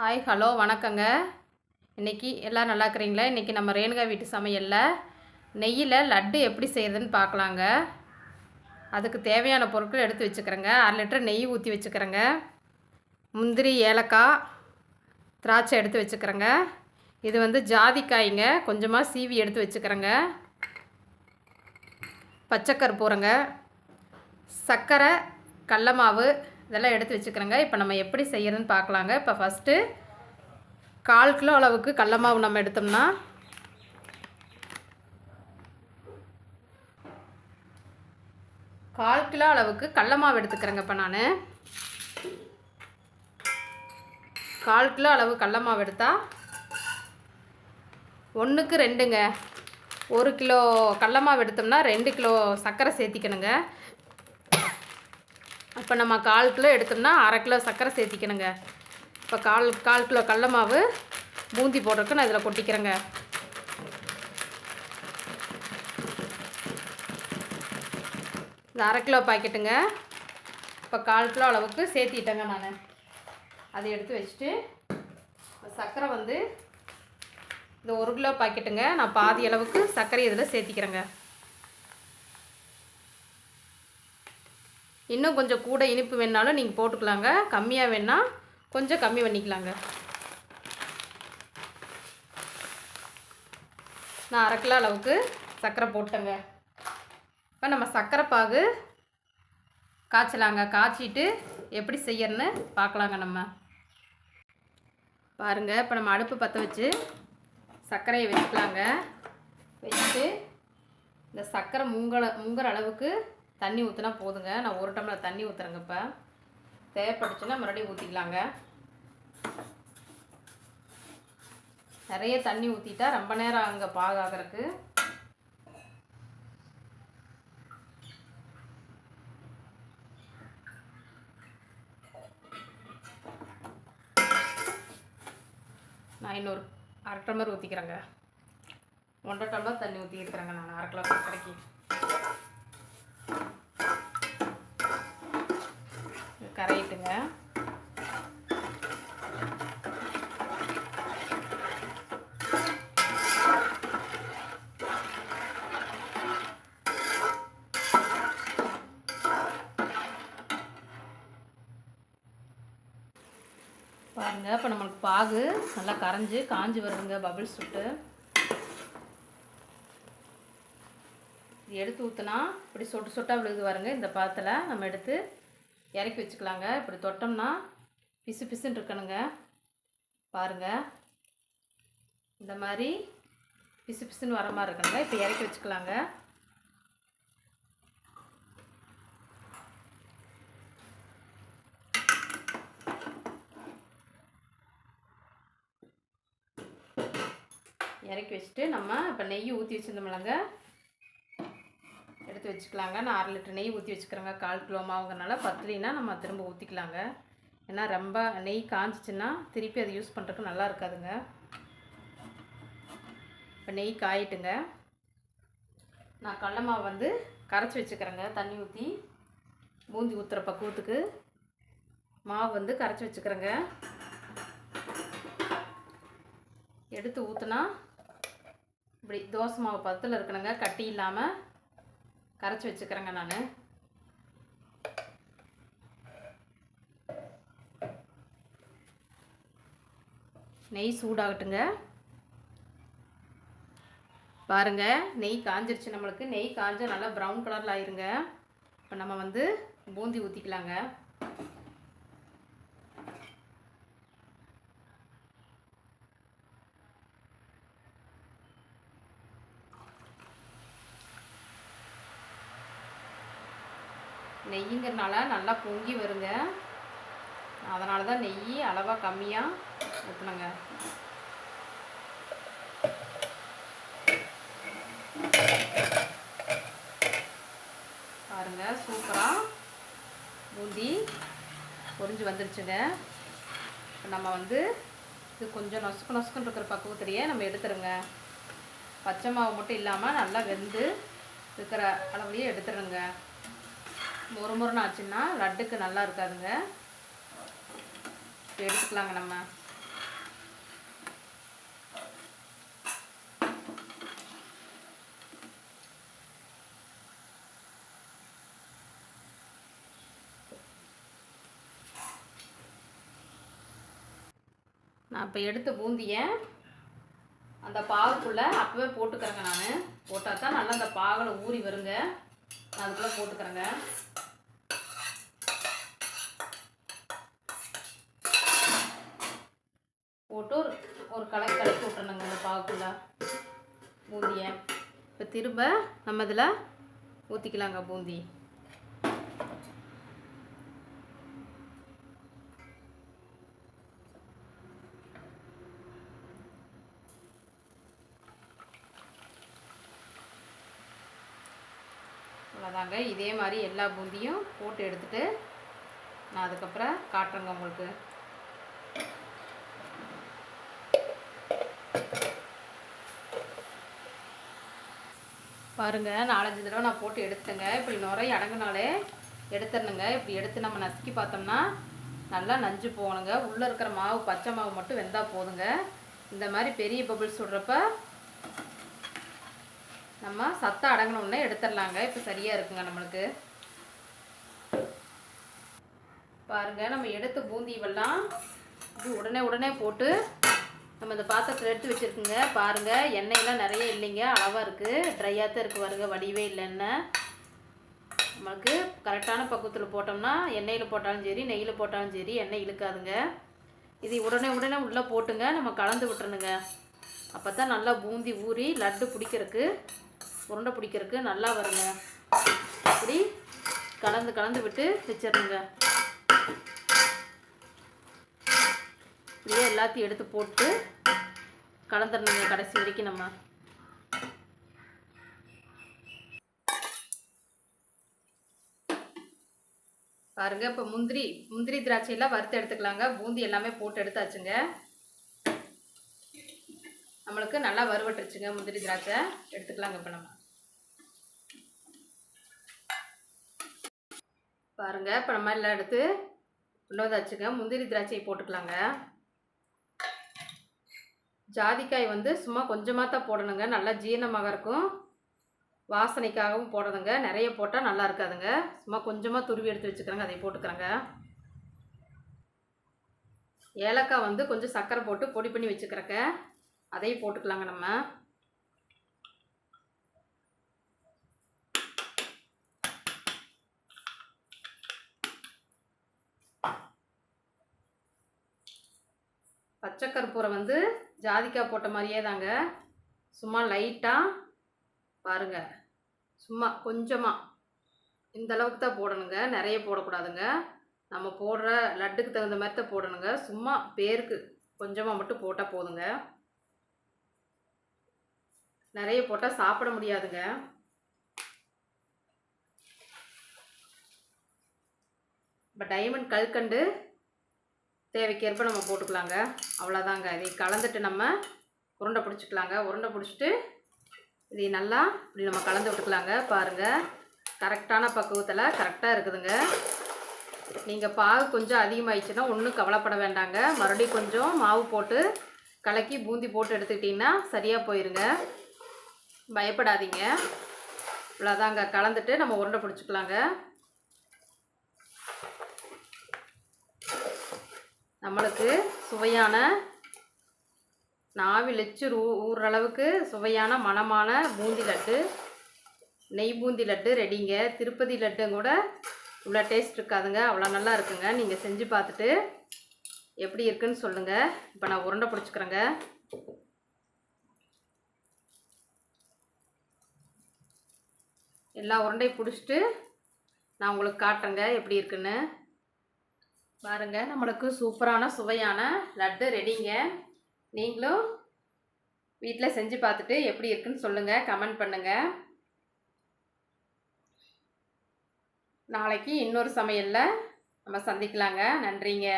Hi hello வணக்கங்க. இன்றைக்கி எல்லாம் நல்லா இருக்கிறீங்களா? இன்றைக்கி நம்ம ரேணுகா வீட்டு சமையலில் நெய்யில் லட்டு எப்படி செய்கிறதுன்னு பார்க்கலாங்க. அதுக்கு தேவையான பொருட்கள் எடுத்து வச்சுக்கிறேங்க. அரை லிட்டர் நெய் ஊற்றி வச்சுக்கிறேங்க. முந்திரி ஏலக்காய் திராட்சை எடுத்து வச்சுக்கிறேங்க. இது வந்து ஜாதிக்காய்ங்க. கொஞ்சமாக சீவி எடுத்து வச்சுக்கிறேங்க. பச்சைக்கற்பூரங்க. சர்க்கரை கடல மாவு இதெல்லாம் எடுத்து வச்சுக்கிறேங்க. இப்போ நம்ம எப்படி செய்கிறதுன்னு பார்க்கலாங்க. இப்போ ஃபஸ்ட்டு கால் கிலோ அளவுக்கு கடல மாவு நம்ம எடுத்தோம்னா கால் கிலோ அளவுக்கு கடல மாவு எடுத்துக்கிறேங்க இப்போ நான். கால் கிலோ அளவு கடல மாவு எடுத்தால் ஒன்றுக்கு ரெண்டுங்க. ஒரு கிலோ கடல மாவு எடுத்தோம்னா ரெண்டு கிலோ சர்க்கரை சேர்த்திக்கணுங்க. இப்போ நம்ம கால் கிலோ எடுத்தோம்னா அரை கிலோ சர்க்கரை சேர்த்திக்கணுங்க. இப்போ கால் கால் கிலோ கடல மாவு பூந்தி போடுறதுக்கு நான் இதில் கொட்டிக்கிறேங்க. இது அரை கிலோ பாக்கெட்டுங்க. இப்போ கால் கிலோ அளவுக்கு சேர்த்திட்டேங்க நான். அதை எடுத்து வச்சுட்டு இப்போ சர்க்கரை வந்து இந்த ஒரு கிலோ பாக்கெட்டுங்க. நான் பாதி அளவுக்கு சர்க்கரை இதில் சேர்த்திக்கிறேங்க. இன்னும் கொஞ்சம் கூட இனிப்பு வேணாலும் நீங்கள் போட்டுக்கலாங்க. கம்மியாக வேணால் கொஞ்சம் கம்மி பண்ணிக்கலாங்க. நான் அரை கிலோ அளவுக்கு சர்க்கரை போட்டேங்க. இப்போ நம்ம சர்க்கரை பாகு காய்ச்சலாங்க. காய்ச்சிட்டு எப்படி செய்யறன்னு பார்க்கலாங்க நம்ம. பாருங்கள் இப்போ நம்ம அடுப்பு பற்ற வச்சு சர்க்கரையை வச்சுக்கலாங்க. வச்சுட்டு இந்த சர்க்கரை முங்கல முங்குற அளவுக்கு தண்ணி ஊற்றினா போதுங்க. நான் ஒரு டம்ளர் தண்ணி ஊற்றுறேங்க இப்போ. தேவைப்பட்டுச்சுன்னா மறுபடியும் ஊற்றிக்கலாங்க நிறைய தண்ணி ஊற்றிட்டா ரொம்ப நேரம் அங்கே பாகாகிறதுக்கு நான் இன்னொரு அரை டம்ளர் ஊற்றிக்கிறேங்க ஒன்றரை டம்ளர் தண்ணி ஊற்றிக்கிறேங்க நான். அரை கிலோ சர்க்கரைக்கு கரையிட்டுங்க. பாருங்க இப்போ நம்மளுக்கு பாகு நல்லா கரைஞ்சி காஞ்சி வருதுங்க பபிள்ஸ் விட்டு எடுத்து ஊற்றினா இப்படி சொட்டு சொட்டாக விழுது பாருங்க இந்த பாத்தில் நம்ம எடுத்து இறக்கி வச்சுக்கலாங்க. இப்படி தொட்டோம்னா பிசு பிசுன்னு இருக்கணுங்க. பாருங்கள் இந்த மாதிரி பிசு பிசுன்னு வர மாதிரி இருக்கணுங்க. இப்போ இறக்கி வச்சுக்கலாங்க. இறக்கி வச்சுட்டு நம்ம இப்போ நெய் ஊற்றி வச்சுருந்தோம்லங்க. எடுத்து வச்சுக்கலாங்க. நான் அரை லிட்டர் நெய் ஊற்றி வச்சுக்கிறேங்க. கால் கிலோ மாவுங்கிறனால பத்தலினா நம்ம திரும்ப ஊற்றிக்கலாங்க ஏன்னா ரொம்ப நெய் காஞ்சிச்சின்னா திருப்பி அதை யூஸ் பண்ணுறதுக்கு நல்லா இருக்காதுங்க. இப்போ நெய் காயிட்டுங்க. நான் கடல மாவு வந்து கரைச்சி வச்சுக்கிறேங்க. தண்ணி ஊற்றி பூந்தி ஊற்றுற பக்குவத்துக்கு மாவு வந்து கரைச்சி வச்சுக்கிறேங்க. எடுத்து ஊற்றுனா இப்படி தோசை மாவு பத்தில் இருக்கணுங்க. கட்டி இல்லாமல் கரைச்சி வச்சுக்கிறேங்க நான். நெய் சூடாகட்டுங்க. பாருங்க நெய் காஞ்சிருச்சு நம்மளுக்கு. நெய் காஞ்ச நல்லா ப்ரௌன் கலரில் ஆயிருங்க. இப்போ நம்ம வந்து பூந்தி ஊற்றிக்கலாங்க நெய்யுங்கிறனால நல்லா பொங்கி வருங்க. அதனால தான் நெய் அளவாக கம்மியாக ஊற்றணுங்க பாருங்க சூப்பராக பூந்தி பொறிஞ்சு வந்துருச்சுங்க. நம்ம வந்து இது கொஞ்சம் நொசுக்கு நொசுக்குன்னு இருக்கிற பக்குவத்திலேயே நம்ம எடுத்துருங்க. பச்சை மாவு மட்டும் இல்லாமல் நல்லா வெந்து இருக்கிற அளவுலேயே எடுத்துருங்க. முறு முறுன்னு ஆச்சுன்னா லட்டுக்கு நல்லா இருக்காதுங்க. எடுத்துக்கலாங்க நம்ம. நான் இப்போ எடுத்து பூந்தியை அந்த பாகுக்குள்ளே அப்போவே போட்டுக்கிறேங்க நான். போட்டால் தான் நல்லா அந்த பாகில் ஊறி வருங்க. நான் அதுக்குள்ளே போட்டுக்கிறேங்க. ஒரு கலக்கு கலக்கி கலக்கி விட்டுறணுங்க அந்த பூந்தியை. இப்போ திரும்ப நம்ம இதில் ஊற்றிக்கலாங்க பூந்தி. அவ்வளோதாங்க இதே மாதிரி எல்லா பூந்தியும் போட்டு எடுத்துகிட்டு நான் அதுக்கப்புறம் காட்டுறேங்க உங்களுக்கு. பாருங்க நாலஞ்சு தடவை நான் போட்டு எடுத்தேங்க. இப்படி நுரைய அடங்குனாலே எடுத்துடணுங்க. இப்படி எடுத்து நம்ம நசுக்கி பார்த்தோம்னா நல்லா நஞ்சு போகணுங்க. உள்ளே இருக்கிற மாவு பச்சை மாவு மட்டும் வெந்தால் போதுங்க. இந்த மாதிரி பெரிய பபிள்ஸ் விடுறப்ப நம்ம சத்தம் அடங்கினோடனே எடுத்துடலாங்க. இப்போ சரியாக இருக்குங்க நம்மளுக்கு. பாருங்கள் நம்ம எடுத்த பூந்திவெல்லாம் இது உடனே உடனே போட்டு நம்ம இந்த பாத்திரத்தில் எடுத்து வச்சுருக்குங்க. பாருங்கள் எண்ணெயெல்லாம் நிறைய இல்லைங்க. அளவாக இருக்குது ட்ரையாக தான் இருக்குது பாருங்க. வடிவே இல்லை எண்ணெய் நம்மளுக்கு கரெக்டான பக்குவத்தில் போட்டோம்னா எண்ணெயில் போட்டாலும் சரி நெய்யில் போட்டாலும் சரி எண்ணெய் இழுக்காதுங்க. இது உடனே உடனே உள்ளே போட்டுங்க. நம்ம கலந்து விட்டுருணுங்க அப்போ தான் நல்லா பூந்தி ஊறி லட்டு பிடிக்கிறதுக்கு உருண்டை பிடிக்கிறதுக்கு நல்லா வருங்க. இப்படி கலந்து கலந்து விட்டு வச்சிடணுங்க. இப்படியே எல்லாத்தையும் எடுத்து போட்டு கலந்துடணுங்க கடைசி வரைக்கும் நம்ம. பாருங்க இப்போ முந்திரி முந்திரி திராட்சையெல்லாம் வறுத்து எடுத்துக்கலாங்க. பூந்தி எல்லாமே போட்டு எடுத்தாச்சுங்க. நம்மளுக்கு நல்லா வறுவட்டுருச்சுங்க முந்திரி திராட்சை. எடுத்துக்கலாங்க இப்போ நம்ம. பாருங்க இப்போ நம்ம எல்லாம் எடுத்து கொண்டு வந்தாச்சுங்க. முந்திரி திராட்சையை போட்டுக்கலாங்க. ஜாதிக்காய் வந்து சும்மா கொஞ்சமாக தான் போடணுங்க. நல்லா ஜீரணமாக இருக்கும். வாசனைக்காகவும் போடணுங்க. நிறைய போட்டால் நல்லா இருக்காதுங்க. சும்மா கொஞ்சமாக துருவி எடுத்து வச்சுக்கிறேங்க. அதை போட்டுக்கிறேங்க. ஏலக்காய் வந்து கொஞ்சம் சர்க்கரை போட்டு பொடி பண்ணி வச்சுக்கிறக்க அதையும் போட்டுக்கலாங்க நம்ம. பச்சை கற்பூரம் வந்து ஜாதிக்காய் போட்ட மாதிரியே தாங்க. சும்மா லைட்டாக பாருங்கள் சும்மா கொஞ்சமாக இந்த அளவுக்கு தான் போடணுங்க. நிறைய போடக்கூடாதுங்க. நம்ம போடுற லட்டுக்கு தகுந்த மாதிரி தான் போடணுங்க. சும்மா பேருக்கு கொஞ்சமாக மட்டும் போட்டால் போதுங்க. நிறைய போட்டால் சாப்பிட முடியாதுங்க. இப்போ டைமண்ட் கல்கண்டு தேவைக்கேற்ப நம்ம போட்டுக்கலாங்க. அவ்வளோதாங்க இதை கலந்துட்டு நம்ம உருண்டை பிடிச்சிக்கலாங்க. உருண்டை பிடிச்சிட்டு இதை நல்லா இப்படி நம்ம கலந்து விட்டுக்கலாங்க. பாருங்கள் கரெக்டான பக்குவத்தில் கரெக்டாக இருக்குதுங்க. நீங்கள் பாகு கொஞ்சம் அதிகமாகிடுச்சுன்னா ஒன்றும் கவலைப்பட வேண்டாங்க. மறுபடியும் கொஞ்சம் மாவு போட்டு கலக்கி பூந்தி போட்டு எடுத்துக்கிட்டிங்கன்னா சரியாக போயிருங்க. பயப்படாதீங்க. இவ்வளோதாங்க கலந்துட்டு நம்ம உருண்டை பிடிச்சிக்கலாங்க. நம்மளுக்கு சுவையான நாவில் எச்சு ஊ ஊறுற அளவுக்கு சுவையான மணமான பூந்தி லட்டு. நெய் பூந்தி லட்டு ரெடிங்க. திருப்பதி லட்டும் கூட இவ்வளோ டேஸ்ட் இருக்காதுங்க. அவ்வளோ நல்லா இருக்குங்க. நீங்கள் செஞ்சு பார்த்துட்டு எப்படி இருக்குன்னு சொல்லுங்கள் இப்போ நான் உருண்டை பிடிச்சிக்கிறேங்க. எல்லா உருண்டையும் பிடிச்சிட்டு நான் உங்களுக்கு காட்டுறேங்க எப்படி இருக்குன்னு. பாருங்க நம்மளுக்கு சூப்பரான சுவையான லட்டு ரெடிங்க. நீங்களும் வீட்டில் செஞ்சு பார்த்துட்டு எப்படி இருக்குன்னு சொல்லுங்கள் கமெண்ட் பண்ணுங்கள் நாளைக்கு இன்னொரு சமையலில் நம்ம சந்திக்கலாங்க. நன்றிங்க.